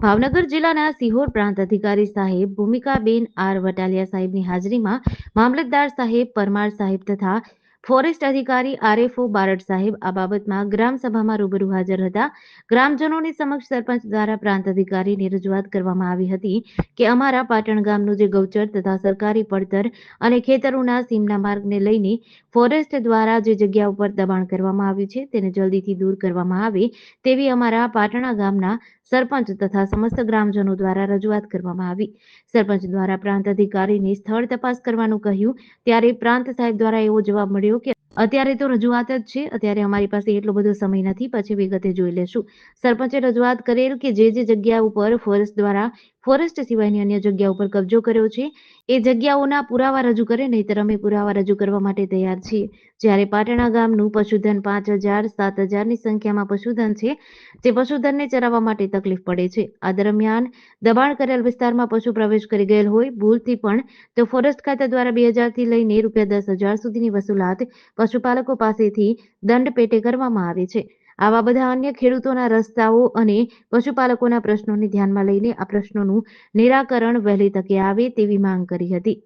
ભાવનગર જિલ્લાના સિહોર પ્રાંત અધિકારી સાહેબ ભૂમિકાબેન આર વટાલિયા સાહેબની હાજરીમાં મામલતદાર સાહેબ પરમાર સાહેબ તથા ફોરેસ્ટ અધિકારી આરએફઓ બારડ સાહેબ આ બાબતમાં ગ્રામસભામાં રૂબરૂ હાજર હતા. ગ્રામજનોની સમક્ષ સરપંચ દ્વારા પ્રાંત અધિકારીને રજૂઆત કરવામાં આવી હતી કે અમારા પાટણ ગામનું જે ગૌચર તથા સરકારી પડતર અને ખેતરોના સીમના માર્ગને લઈને ફોરેસ્ટ દ્વારા જે જગ્યા ઉપર દબાણ કરવામાં આવ્યું છે તેને જલ્દીથી દૂર કરવામાં આવે તેવી અમારા પાટણા ગામના સરપંચ તથા સમસ્ત ગ્રામજનો દ્વારા રજૂઆત કરવામાં આવી. સરપંચ દ્વારા પ્રાંત અધિકારીને સ્થળ તપાસ કરવાનું કહ્યું. ત્યારે પ્રાંત સાહેબ દ્વારા એવો જવાબ મળ્યો કે, અત્યારે તો રજૂઆત જ છે. અત્યારે અમારી પાસે એટલો બધો સમય નથી. પછી વિગતે જોઈ લેશું. સરપંચે રજૂઆત કરેલ કે જે જે જગ્યા ઉપર ફોરેસ્ટ દ્વારા ફોરેસ્ટ સિવાયની અન્ય જગ્યા ઉપર કબજો કર્યો છે. એ જગ્યાઓના પુરાવા રજૂ કરે, નહીંતર અમે પુરાવા રજૂ કરવા માટે તૈયાર છીએ. જ્યારે પાટણા ગામનું પશુધન પાંચ હજાર, સાત હજારની સંખ્યામાં પશુધન છે, જે પશુધનને ચરાવવા માટે તકલીફ પડે છે. આ દરમિયાન દબાણ કરેલ વિસ્તારમાં પશુ પ્રવેશ કરી ગયેલ હોય, ભૂલથી પણ તો ફોરેસ્ટ ખાતા દ્વારા બે હજારથી લઈને રૂપિયા દસ હજાર સુધીની વસૂલાત પશુપાલકો પાસેથી દંડ પેટે કરવામાં આવે છે. આવા બધા અન્ય ખેડૂતોના રસ્તાઓ અને પશુપાલકોના પ્રશ્નોને ધ્યાનમાં લઈને આ પ્રશ્નોનું નિરાકરણ વહેલી તકે આવે તેવી માંગ કરી હતી.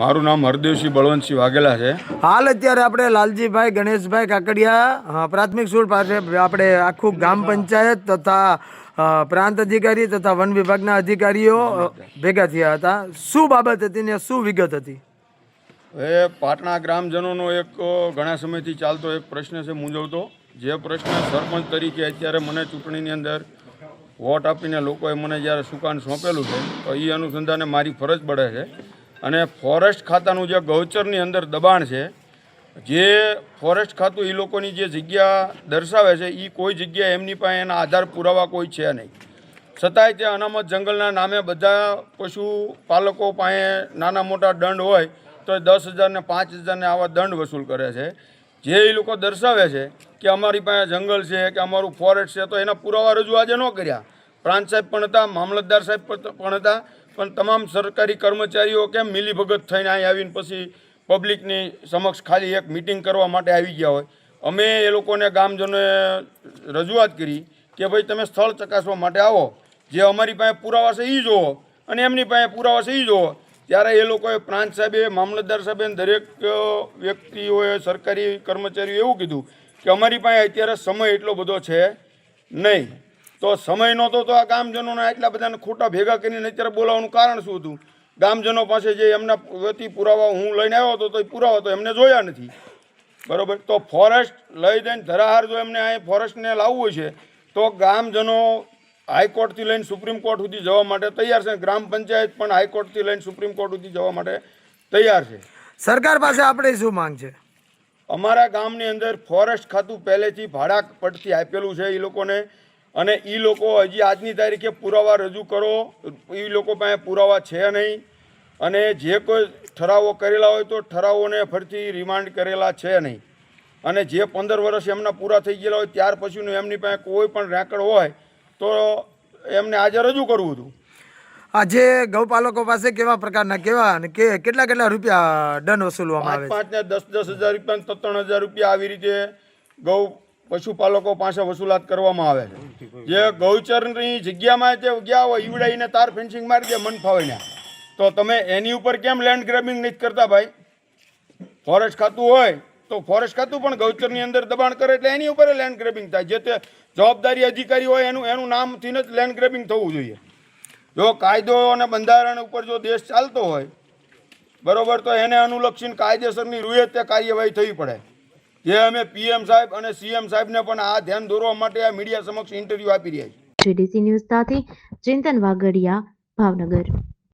મારું નામ હરદેવસિંહ બળવંતસિંહ વાઘેલા છે. હાલ અત્યારે આપણે લાલજીભાઈ ગણેશભાઈ કાકડિયા પ્રાથમિક સ્કૂલ પાસે આપણે આખું ગ્રામ પંચાયત તથા પ્રાંત અધિકારી તથા વન વિભાગના અધિકારીઓ ભેગા થયા હતા. શું બાબત હતી ને શું વિગત હતી? એ પાટણા ગ્રામજનોનો એક ઘણા સમયથી ચાલતો એક પ્રશ્ન છે મૂંઝવતો. જે પ્રશ્ન સરપંચ તરીકે અત્યારે મને ચૂંટણીની અંદર વોટ આપીને લોકોએ મને જ્યારે સુકાન સોંપેલું છે, તો એ અનુસંધાને મારી ફરજ પડે છે. અને ફોરેસ્ટ ખાતાનું જે ગૌચરની અંદર દબાણ છે, જે ફોરેસ્ટ ખાતું એ લોકોની જે જગ્યા દર્શાવે છે એ કોઈ જગ્યાએ એમની પાસે એના આધાર પુરાવા કોઈ છે નહીં. છતાંય તે અનામત જંગલના નામે બધા પશુપાલકો પાસે નાના મોટા દંડ હોય, તો એ દસ હજારને પાંચ હજારને આવા દંડ વસૂલ કરે છે. જે એ લોકો દર્શાવે છે કે અમારી પાસે જંગલ છે, કે અમારું ફોરેસ્ટ છે, તો એના પુરાવા રજૂ આજે ન કર્યા. પ્રાંત સાહેબ પણ હતા, મામલતદાર સાહેબ પણ હતા, પણ તમામ સરકારી કર્મચારીઓ કેમ મિલીભગત થઈને અહીં આવીને પછી પબ્લિકની સમક્ષ ખાલી એક મિટિંગ કરવા માટે આવી ગયા હોય? અમે એ લોકોને, ગામજનોએ રજૂઆત કરી કે ભાઈ તમે સ્થળ ચકાસવા માટે આવો. જે અમારી પાસે પુરાવા છે એ જોવો અને એમની પાસે પુરાવા છે એ જોવો. ત્યારે એ લોકોએ પ્રાંત સાહેબે, મામલતદાર સાહેબે દરેક વ્યક્તિઓએ, સરકારી કર્મચારીઓ એવું કીધું કે અમારી પાસે અત્યારે સમય એટલો બધો છે નહીં. તો સમય નહોતો તો આ ગામજનોના એટલા બધાને ખોટા ભેગા કરીને અત્યારે બોલાવવાનું કારણ શું હતું? ગામજનો પાસે જે એમના વતી પુરાવા હું લઈને આવ્યો હતો, તો એ પુરાવા તો એમને જોયા નથી. બરાબર? તો ફોરેસ્ટ લઈ દઈને ધરાહાર જો એમને અહીં ફોરેસ્ટને લાવવું છે, તો ગામજનો હાઈકોર્ટથી લઈને સુપ્રીમ કોર્ટ સુધી જવા માટે તૈયાર છે. ગ્રામ પંચાયત પણ હાઈકોર્ટથી લઈને સુપ્રીમ કોર્ટ સુધી જવા માટે તૈયાર છે. સરકાર પાસે આપણે શું માંગ છે? અમારા ગામની અંદર ફોરેસ્ટ ખાતું પહેલેથી ભાડા પડતી આપેલું છે એ લોકોને. અને એ લોકો હજી આજની તારીખે પુરાવા રજૂ કરો. એ લોકો પાસે પુરાવા છે નહીં. અને જે કોઈ ઠરાવો કરેલા હોય તો ઠરાવોને ફરીથી રિમાન્ડ કરેલા છે નહીં. અને જે પંદર વર્ષ એમના પૂરા થઈ ગયેલા હોય ત્યાર પછીનું એમની પાસે કોઈ પણ રેકર્ડ હોય તો એમને આજે રજૂ કરવું હતું. આ જે ગૌપાલકો પાસે કેવા પ્રકારના કેવા અને કે કેટલા કેટલા રૂપિયા દંડ વસૂલવામાં આવે છે? પાંચ ને દસ દસ હજાર રૂપિયા ત્રણ હજાર રૂપિયા આવી રીતે ગૌ પશુપાલકો પાસે વસૂલાત કરવામાં આવે છે. જે ગૌચરની જગ્યામાં જે ગયા હોય ઈવડાઈને તાર ફેન્સિંગ મારી દે મન ફાવે ને તો તમે એની ઉપર કેમ લેન્ડ ગ્રેબિંગ નથી કરતા ભાઈ? ફોરેસ્ટ ખાતું હોય તો ફોરેસ્ટ ખાતું પણ ગૌચરની અંદર દબાણ કરે એટલે એની ઉપર લેન્ડ ગ્રેબિંગ થાય. જે તે જવાબદારી અધિકારી હોય એનું એનું નામથી જ લેન્ડ ગ્રેબિંગ થવું જોઈએ. જો કાયદો અને બંધારણ ઉપર જો દેશ ચાલતો હોય, બરોબર, તો એને અનુલક્ષીને કાયદેસરની રૂએ કાર્યવાહી થવી પડે. જે અમે પીએમ સાહેબ અને સીએમ સાહેબને પણ આ ધ્યાન દોરવા માટે આ મીડિયા સમક્ષ ઇન્ટરવ્યુ આપી રહ્યા છીએ. જીડીસી ન્યૂઝ સાથે ચિંતન વાગડિયા ભાવનગર.